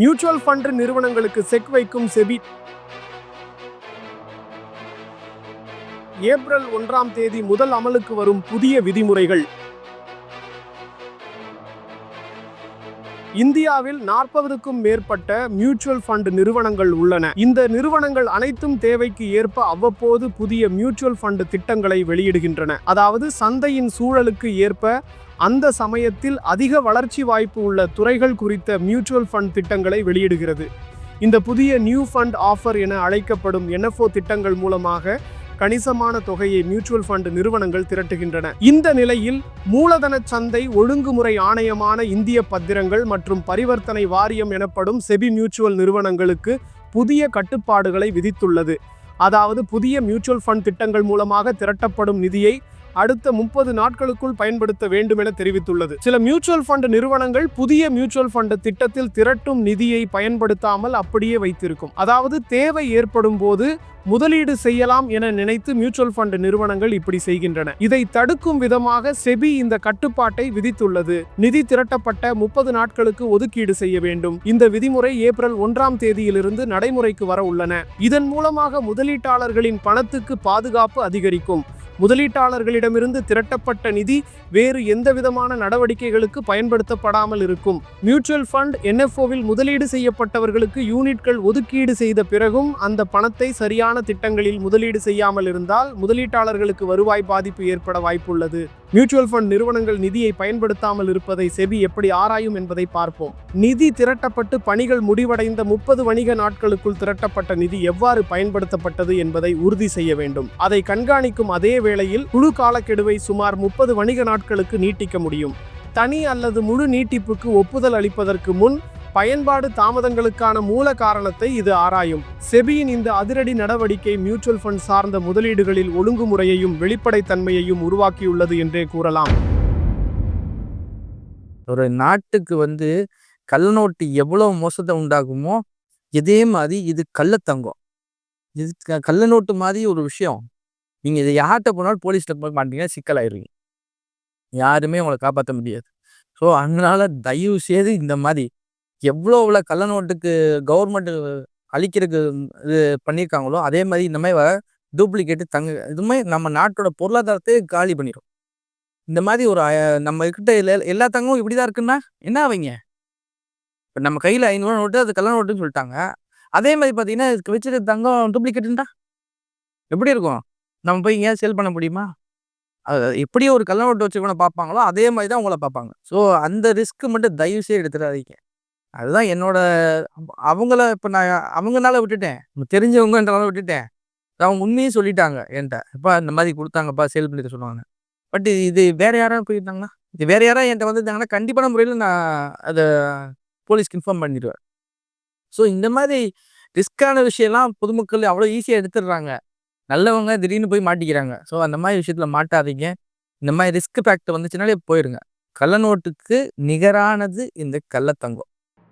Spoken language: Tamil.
மியூச்சுவல் ஃபண்ட் நிறுவனங்களுக்கு செக் வைக்கும் செபி. ஏப்ரல் ஒன்றாம் தேதி முதல் அமலுக்கு வரும் புதிய விதிமுறைகள். இந்தியாவில் நாற்பதுக்கும் மேற்பட்ட மியூச்சுவல் ஃபண்ட் நிறுவனங்கள் உள்ளன. இந்த நிறுவனங்கள் அனைத்தும் தேவைக்கு ஏற்ப அவ்வப்போது புதிய மியூச்சுவல் ஃபண்ட் திட்டங்களை வெளியிடுகின்றன. அதாவது சந்தையின் சூழலுக்கு ஏற்ப அந்த சமயத்தில் அதிக வளர்ச்சி வாய்ப்பு உள்ள துறைகள் குறித்த மியூச்சுவல் ஃபண்ட் திட்டங்களை வெளியிடுகிறது. இந்த புதிய நியூ ஃபண்ட் ஆஃபர் என அழைக்கப்படும் என்எஃப்ஓ திட்டங்கள் மூலமாக கணிசமான தொகையை மியூச்சுவல் ஃபண்ட் நிறுவனங்கள் திரட்டுகின்றன. இந்த நிலையில் மூலதன சந்தை ஒழுங்குமுறை ஆணையமான இந்திய பத்திரங்கள் மற்றும் பரிவர்த்தனை வாரியம் எனப்படும் செபி மியூச்சுவல் நிறுவனங்களுக்கு புதிய கட்டுப்பாடுகளை விதித்துள்ளது. அதாவது புதிய மியூச்சுவல் ஃபண்ட் திட்டங்கள் மூலமாக திரட்டப்படும் நிதியை அடுத்த முப்பது நாட்களுக்குள் பயன்படுத்த வேண்டும் என தெரிவித்துள்ளது. சில மியூச்சுவல் ஃபண்ட் நிறுவனங்கள் புதிய மியூச்சுவல் ஃபண்ட் திட்டத்தில் திரட்டும் நிதியை பயன்படுத்தாமல் அப்படியே வைத்திருக்கும். அதாவது தேவை ஏற்படும் போது முதலீடு செய்யலாம் என நினைத்து மியூச்சுவல் ஃபண்ட் நிறுவனங்கள் இப்படி செய்கின்றன. இதை தடுக்கும் விதமாக செபி இந்த கட்டுப்பாட்டை விதித்துள்ளது. நிதி திரட்டப்பட்ட முப்பது நாட்களுக்கு ஒதுக்கீடு செய்ய வேண்டும். இந்த விதிமுறை ஏப்ரல் ஒன்றாம் தேதியிலிருந்து நடைமுறைக்கு வர உள்ளன. இதன் மூலமாக முதலீட்டாளர்களின் பணத்துக்கு பாதுகாப்பு அதிகரிக்கும். முதலீட்டாளர்களிடமிருந்து திரட்டப்பட்ட நிதி வேறு எந்த விதமான நடவடிக்கைகளுக்கு பயன்படுத்தப்படாமல் இருக்கும். மியூச்சுவல் ஃபண்ட் என்எஃப்ஓவில் முதலீடு செய்யப்பட்டவர்களுக்கு யூனிட்கள் ஒதுக்கீடு செய்த பிறகும் அந்த பணத்தை சரியான திட்டங்களில் முதலீடு செய்யாமல் இருந்தால் முதலீட்டாளர்களுக்கு வருவாய் பாதிப்பு ஏற்பட வாய்ப்புள்ளது. மியூச்சுவல் ஃபண்ட் நிறுவனங்கள் நிதியை பயன்படுத்தாமல் இருப்பதை செபி எப்படி ஆராயும் என்பதை பார்ப்போம். நிதி திரட்டப்பட்டு பணிகள் முடிவடைந்த முப்பது வணிக நாட்களுக்குள் திரட்டப்பட்ட நிதி எவ்வாறு பயன்படுத்தப்பட்டது என்பதை உறுதி செய்ய வேண்டும். அதை கண்காணிக்கும் அதே வேளையில் குழு காலக்கெடுவை சுமார் முப்பது வணிக நாட்களுக்கு நீட்டிக்க முடியும். தனி அல்லது முழு நீட்டிப்புக்கு ஒப்புதல் அளிப்பதற்கு முன் பயன்பாடு தாமதங்களுக்கான மூல காரணத்தை இது ஆராயும். செபியின் இந்த அதிரடி நடவடிக்கை மியூச்சுவல் ஃபண்ட் சார்ந்த முதலீடுகளில் ஒழுங்குமுறையையும் வெளிப்படைத்தன்மையையும் உருவாக்கியுள்ளது என்றே கூறலாம். ஒரு நாட்டுக்கு வந்து கள்ளநோட்டு எவ்வளவு மோசத்தை உண்டாகுமோ இதே மாதிரி இது கள்ளத்தங்கம் இது கள்ளநோட்டு மாதிரி ஒரு விஷயம். நீங்க இதை யார்கிட்ட போனாலும் போலீஸ்ல போய் மாட்டீங்கன்னா சிக்கலாயிருவீங்க. யாருமே உங்களை காப்பாற்ற முடியாது. ஸோ அதனால தயவு செய்து இந்த மாதிரி எவ்வளோ இவ்வளோ கள்ளநோட்டுக்கு கவர்மெண்ட் அழிக்கிறதுக்கு இது பண்ணியிருக்காங்களோ அதே மாதிரி இந்த மாதிரி டூப்ளிகேட்டு தங்க இது மாதிரி நம்ம நாட்டோட பொருளாதாரத்தை காலி பண்ணிடும் இந்த மாதிரி ஒரு நம்ம கிட்ட எல்லா தங்கமும் இப்படி தான் இருக்குன்னா என்ன அவங்க இப்போ நம்ம கையில் ஐநூறுவா நோட்டு அது கள்ள நோட்டுன்னு சொல்லிட்டாங்க. அதே மாதிரி பார்த்தீங்கன்னா இதுக்கு வச்சிருக்க தங்கம் டூப்ளிகேட்டுண்டா எப்படி இருக்கும்? நம்ம போய் ஏன் சேல் பண்ண முடியுமா? அது எப்படி ஒரு கள்ள நோட்டு கூட பார்ப்பாங்களோ அதே மாதிரி தான் உங்களை பார்ப்பாங்க. ஸோ அந்த ரிஸ்க்கு மட்டும் தயவு எடுத்துடாதீங்க. அதுதான் என்னோட அவங்கள இப்போ நான் அவங்கனால விட்டுட்டேன். நம்ம தெரிஞ்சவங்கன்றனால விட்டுட்டேன். அவங்க உண்மையும் சொல்லிட்டாங்க என்கிட்ட இப்போ இந்த மாதிரி கொடுத்தாங்கப்பா சேல் பண்ணி தர சொன்னாங்க. பட் இது வேற யாராவது போயிருந்தாங்கன்னா இது வேற யாராவது என்கிட்ட வந்திருந்தாங்கன்னா கண்டிப்பான முறையில் நான் அதை போலீஸ்க்கு இன்ஃபார்ம் பண்ணிடுவேன் ஸோ இந்த மாதிரி ரிஸ்க்கான விஷயம்லாம் பொதுமக்கள் அவ்வளோ ஈஸியாக எடுத்துடுறாங்க. நல்லவங்க திடீர்னு போய் மாட்டிக்கிறாங்க. ஸோ அந்த மாதிரி விஷயத்தில் மாட்டாதீங்க. இந்த மாதிரி ரிஸ்க் ஃபேக்டர் வந்துச்சுனாலே போயிருங்க. கள்ளநோட்டுக்கு நிகரானது இந்த கள்ளத்தங்கம்.